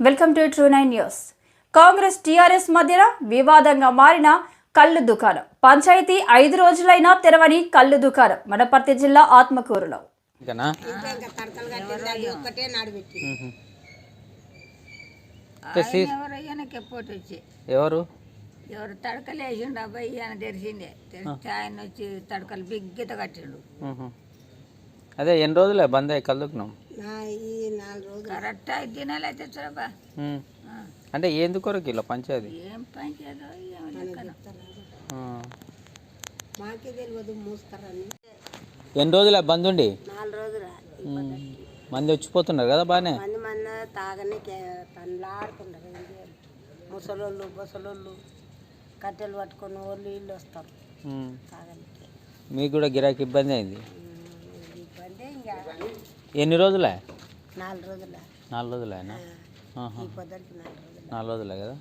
Welcome to true nine news. Congress TRS మధ్యన వివాదంగా మారిన కళ్ళు దుకాణం. పంచాయతీ ఐదు రోజులైనా తెరవని కళ్ళు దుకాణం వనపర్తి జిల్లా ఆత్మకూరులో. ఎవరు ఎవరు? ఎవరు తడకలు వేసిండు అబ్బాయి ఈయన తెరిచిండే తెరిస్తే ఆయన వచ్చి తడకలు బిగ్గత కట్టిండు. అదే ఎన్ని రోజులే బంద్ అయ్యి కలుదుకున్నాం నా ఈ నాలుగు రోజులు. కరెక్ట్ ఐదు దినాలు అయితే చూడబ్బా. మ్మ్. అంటే ఎందుకు కొరకు ఇలా పంచాయతీ? ఏం పని చేయదో ఏం లెక్కన? ఆ. మాకే తెలియదు మూస్తారని. ఎన్ని రోజులే బంద్ ఉండి? నాలుగు రోజులు. మ్మ్. మంది వచ్చిపోతున్నారు కదా బాగానే? మంది మంది తాగని పండ్లాడుతుంటారు ముసలోళ్ళు బొసలోళ్ళు కట్టెలు పట్టుకొని వాళ్ళు వీళ్ళు వస్తారు. తాగనికి. మీకు కూడా గిరాకీ ఇబ్బంది అయింది? ఉమ్, ఎన్ని రోజులే? నాలుగు రోజుల. నాలుగు రోజులేనా? నాలుగు రోజులే కదా?